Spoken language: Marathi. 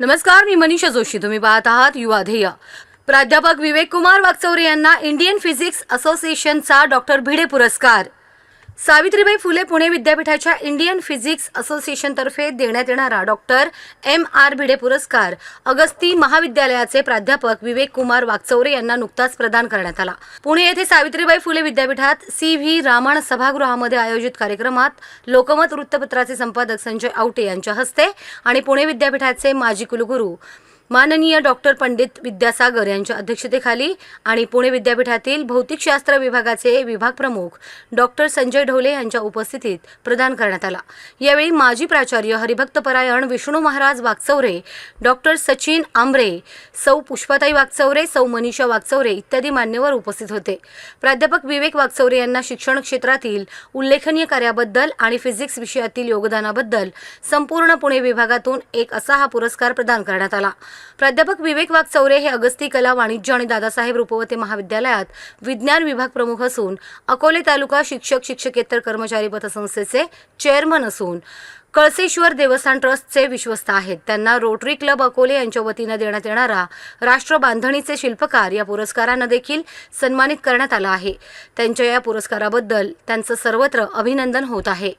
नमस्कार मी मनीषा जोशी. तुम्ही पाहत आहात युवा ध्येय. प्राध्यापक विवेक कुमार वागचौरे यांना इंडियन फिजिक्स असोसिएशनचा डॉक्टर भिडे पुरस्कार. सावित्रीबाई फुले पुणे विद्यापीठाच्या इंडियन फिजिक्स असोसिएशनतर्फे देण्यात येणारा डॉक्टर एम. आर. भिडे पुरस्कार अगस्ती महाविद्यालयाचे प्राध्यापक विवेक कुमार वागचौरे यांना नुकताच प्रदान करण्यात आला. पुणे येथे सावित्रीबाई फुले विद्यापीठात सी व्ही रामाण सभागृहामध्ये आयोजित कार्यक्रमात लोकमत वृत्तपत्राचे संपादक संजय आवटे यांच्या हस्ते आणि पुणे विद्यापीठाचे माजी कुलगुरू माननीय डॉक्टर पंडित विद्यासागर यांच्या अध्यक्षतेखाली आणि पुणे विद्यापीठातील भौतिकशास्त्र विभागाचे विभाग प्रमुख डॉक्टर संजय ढोले यांच्या उपस्थितीत प्रदान करण्यात आला. यावेळी माजी प्राचार्य हरिभक्तपरायण विष्णू महाराज वागचौरे डॉक्टर सचिन आंबरे सौ पुष्पाताई वागचौरे सौ मनीषा वागचौरे इत्यादी मान्यवर उपस्थित होते. प्राध्यापक विवेक वागचौरे यांना शिक्षण क्षेत्रातील उल्लेखनीय कार्याबद्दल आणि फिजिक्स विषयातील योगदानाबद्दल संपूर्ण पुणे विभागातून एक असा हा पुरस्कार प्रदान करण्यात आला. प्राध्यापक विवेक वागचौरे हे अगस्ती कला वाणिज्य आणि दादासाहेब रुपवते महाविद्यालयात विज्ञान विभाग प्रमुख असून अकोले तालुका शिक्षक शिक्षकेतर कर्मचारी पतसंस्थेचे चेअरमन असून कळसेश्वर देवस्थान ट्रस्टचे विश्वस्त आहेत. त्यांना रोटरी क्लब अकोले यांच्या वतीनं देण्यात येणारा राष्ट्र बांधणीचे शिल्पकार या पुरस्कारानं देखील सन्मानित करण्यात आला आहे. त्यांच्या या पुरस्काराबद्दल त्यांचं सर्वत्र अभिनंदन होत आहे.